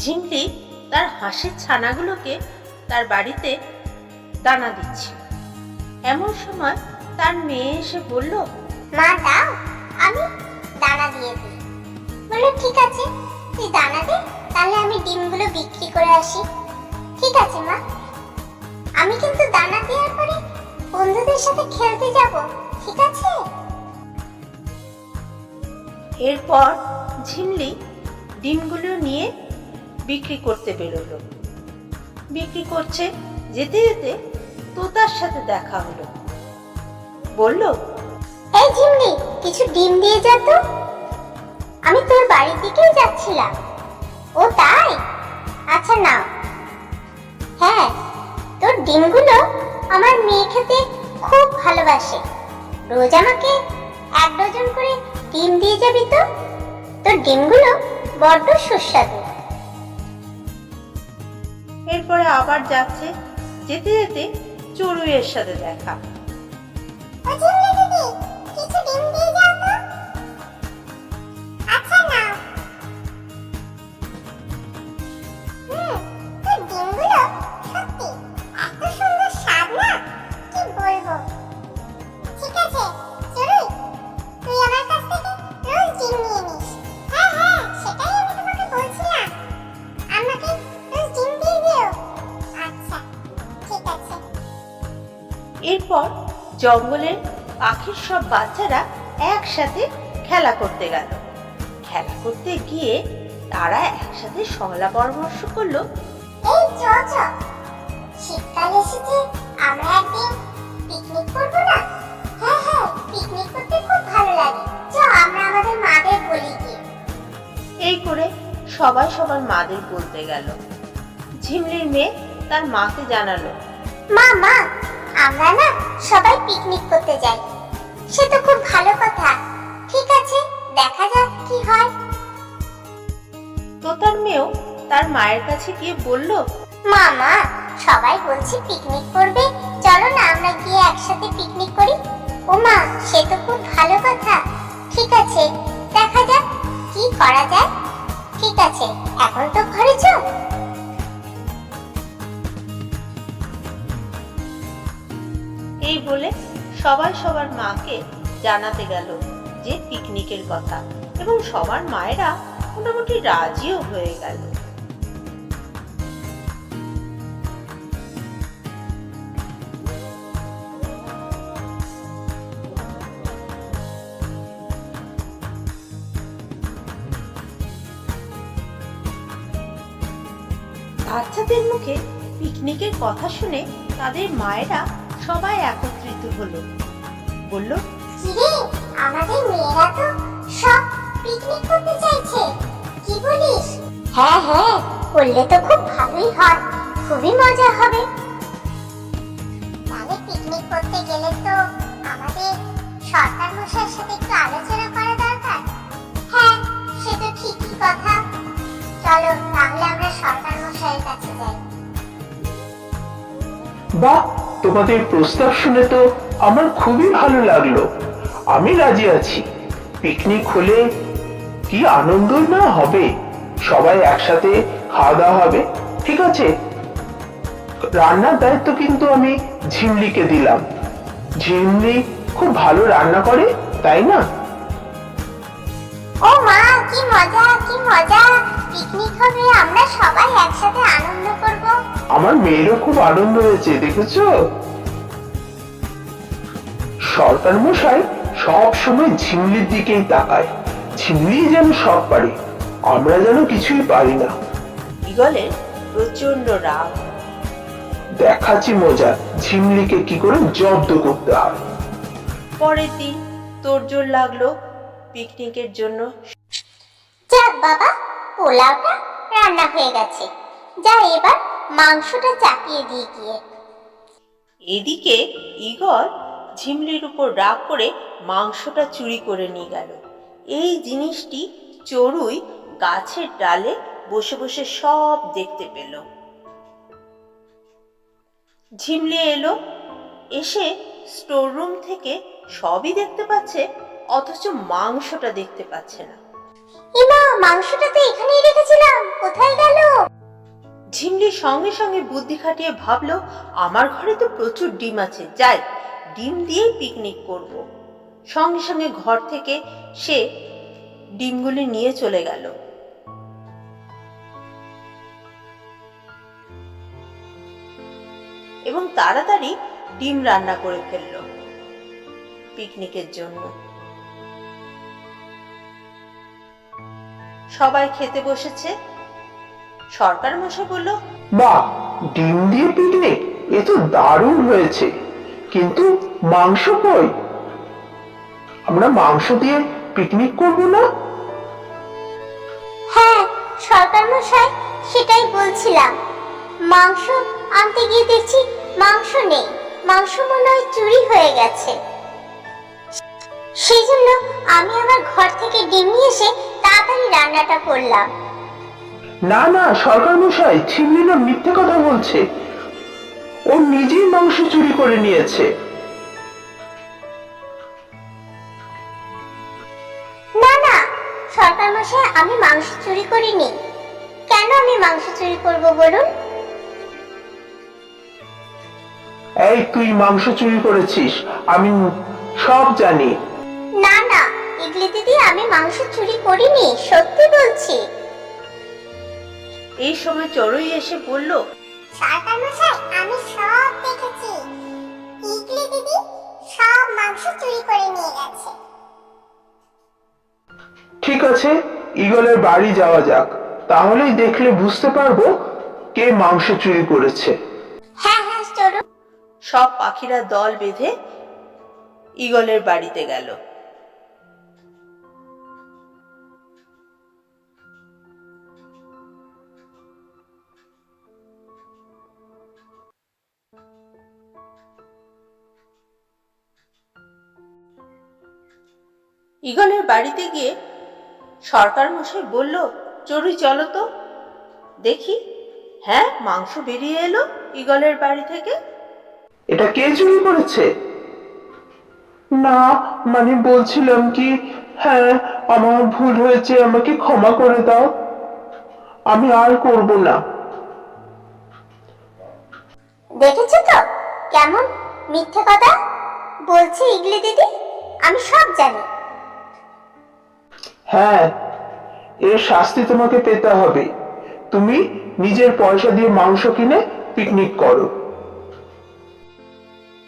ঝিমলি তার হাঁসের ছানাগুলোকে তার বাড়িতে দানা দিচ্ছে। এমন সময় তার মেয়ে এসে বলল মা দাও আমি দানা দিয়ে দিই। বলল ঠিক আছে তুই দানা দে তাহলে আমি ডিমগুলো বিক্রি করে আসি। ঠিক আছে মা। আমি কিন্তু দানা দেওয়ার পরে বন্ধুদের সাথে খেলতে যাব ঠিক আছে? এরপর ঝিমলি ডিমগুলো নিয়ে বিক্রি করতে বেরোলো। বিক্রি করছে যেতে যেতে তোতার সাথে দেখা হলো। বলল, এই ঝিমলি কিছু ডিম দিয়ে যা তো। আমি তোর বাড়ির দিকেই যাচ্ছিলাম। ও তাই? আচ্ছা নাও। হ্যাঁ তোর ডিমগুলো আমার মেয়ে খেতে খুব ভালোবাসে। রোজ আমাকে এক ডজন করে ডিম দিয়ে যাবি তো? তোর ডিমগুলো বড্ড সুস্বাদু। এরপরে আবার যাচ্ছে যেতে যেতে চড়ুইয়ের সাথে দেখা। এরপর জঙ্গলের পাখির সব বাচ্চারা একসাথে খেলা করতে গেল। খেলা করতে গিয়ে তারা একসাথে সংলা পরামর্শ করল এই চ চ শীতকাল এসেছে আমরা একদিন পিকনিক করব না? হ্যাঁ হ্যাঁ পিকনিক করতে খুব ভালো লাগে। চ আমরা আমাদের মাদের বলি গিয়ে। এই করে সবাই সবার মাদের বলতে গেল। ঝিমলির মেয়ে তার মাকে জানালো মা মা আমরা না সবাই পিকনিক করতে যাই। সে তো খুব ভালো কথা। ঠিক আছে দেখা যাক কি হয়। তো তার মেয়েও তার মায়ের কাছে গিয়ে বলল মা মা সবাই বলছে পিকনিক করবে। চলো না আমরা গিয়ে একসাথে পিকনিক করি। ও মা সে তো খুব ভালো কথা। ঠিক আছে দেখা যাক কি করা যায়। ঠিক আছে এখন তো ঘরে চল। বলে সবাই সবার মাকে জানাতে গেল যে পিকনিকের কথা এবং সবার মায়েরা মোটামুটি রাজিও হয়ে গেল। বাচ্চাদের মুখে পিকনিকের কথা শুনে তাদের মায়েরা সবাই একত্রিত হলো। বলল কিরে আমাদের মেয়েরা তো সব পিকনিক করতে চাইছে। কি বলিস? হ্যাঁ হ্যাঁ। করলে তো খুব ভালোই হয় খুবই মজা হবে। তাহলে পিকনিক করতে গেলে তো আমাদের সরকার মশাইয়ের সাথে একটু আলোচনা করা দরকার। হ্যাঁ। সে তো ঠিকই কথা। চলো তাহলে আমরা সরকার মশাইয়ের কাছে যাই। বাহ তোমাদের প্রস্তাব শুনে তো আমার খুবই ভালো লাগল। আমি রাজি আছি। পিকনিক হলে কি আনন্দ না হবে? সবাই একসাথে খাওয়া দাওয়া হবে, ঠিক আছে? রান্নার দায়িত্ব কিন্তু আমি ঝিমলিকে দিলাম। ঝিমলি খুব ভালো রান্না করে, তাই না? ও মা, কি মজা কি মজা। পিকনিক হবে আমরা সবাই একসাথে আনন্দ করব। আমার মেয়েরও খুব আনন্দ হয়েছে দেখেছ? সরকার মশাই সব সময় ঝিমলির দিকেই তাকায়। ঝিমলি যেন সব পারে আমরা যেন কিছুই পারি না। ইগলের প্রচণ্ড রাগ। দেখাচ্ছি মজা ঝিমলিকে কি করে জব্দ করতে হয়। পরের দিন তোড়জোড় লাগল পিকনিকের জন্য। যাক বাবা পোলাওটা রান্না হয়ে গেছে। যা এবার মাংসটা চাপিয়ে দিয়ে গিয়ে। এদিকে ইগল ঝিমলির উপর রাগ করে মাংসটা চুরি করে নিয়ে গেল। এই জিনিসটি চড়ুই গাছের ডালে বসে বসে সব দেখতে পেল। ঝিমলি এলো এসে স্টোর রুম থেকে সবই দেখতে পাচ্ছে অথচ মাংসটা দেখতে পাচ্ছে না। ইমা মাংসটা তো এখানেই ঝিমলি সঙ্গে সঙ্গে বুদ্ধি খাটিয়ে ভাবলো, আমার ঘরে তো প্রচুর ডিম আছে, যাই, ডিম দিয়েই পিকনিক করব। সঙ্গে সঙ্গে ঘর থেকে সে ডিমগুলি নিয়ে চলে গেল। এবং তাড়াতাড়ি ডিম রান্না করে ফেলল পিকনিকের জন্য। সবাই খেতে বসেছে। সরকার মশাই বলল বাহ ডিম দিয়ে পিকনিক এ তো দারুণ হয়েছে। কিন্তু মাংস কই? আমরা মাংস দিয়ে পিকনিক করব না? হ্যাঁ সরকার মশাই সেটাই বলছিলাম। মাংস আনতে গিয়ে দেখছি মাংস নেই। মাংস মনে হয় চুরি হয়ে গেছে। সেই জন্য আমি আমার ঘর থেকে ডিম নিয়ে এসে তাড়াতাড়ি রান্নাটা করলাম। না না সরকার মশাই ছিমলি মিথ্যে কথা বলছে। ও নিজেই মাংস চুরি করে নিয়েছে। না না সরকার মশাই আমি মাংস চুরি করিনি। কেন আমি মাংস চুরি করব বলুন? এই তুই মাংস চুরি করেছিস আমি সব জানি। না না ইডলি দিদি আমি মাংস চুরি করিনি সত্যি বলছি। এই সময় চড়ুই এসে বলল সরকার মশাই আমি সব দেখেছি। ইডলি দিদি সব মাংস চুরি করে নিয়ে গেছে। ঠিক আছে ইগলের বাড়ি যাওয়া যাক। তাহলেই দেখলে বুঝতে পারব কে মাংস চুরি করেছে। হ্যাঁ হ্যাঁ সব পাখিরা দল বেঁধে ঈগলের বাড়িতে গেল। ঈগলের বাড়িতে গিয়ে সরকার মশাই বলল চড়ুই চলো তো। দেখি। হ্যাঁ মাংস বেরিয়ে এলো ঈগলের বাড়ি থেকে? এটা কে চুরি করেছে? না মানে বলছিলাম কি হ্যাঁ আমার ভুল হয়েছে আমাকে ক্ষমা করে দাও। আমি আর করব না। দেখেছ তো? কেমন? মিথ্যে কথা? বলছে ইডলি দিদি? আমি সব জানি। হ্যাঁ এর শাস্তি তোমাকে পেতে হবে। তুমি নিজের পয়সা দিয়ে মাংস কিনে পিকনিক করো।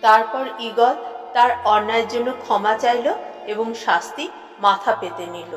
তারপর ঈগল তার অন্যায়ের জন্য ক্ষমা চাইল এবং শাস্তি মাথা পেতে নিল।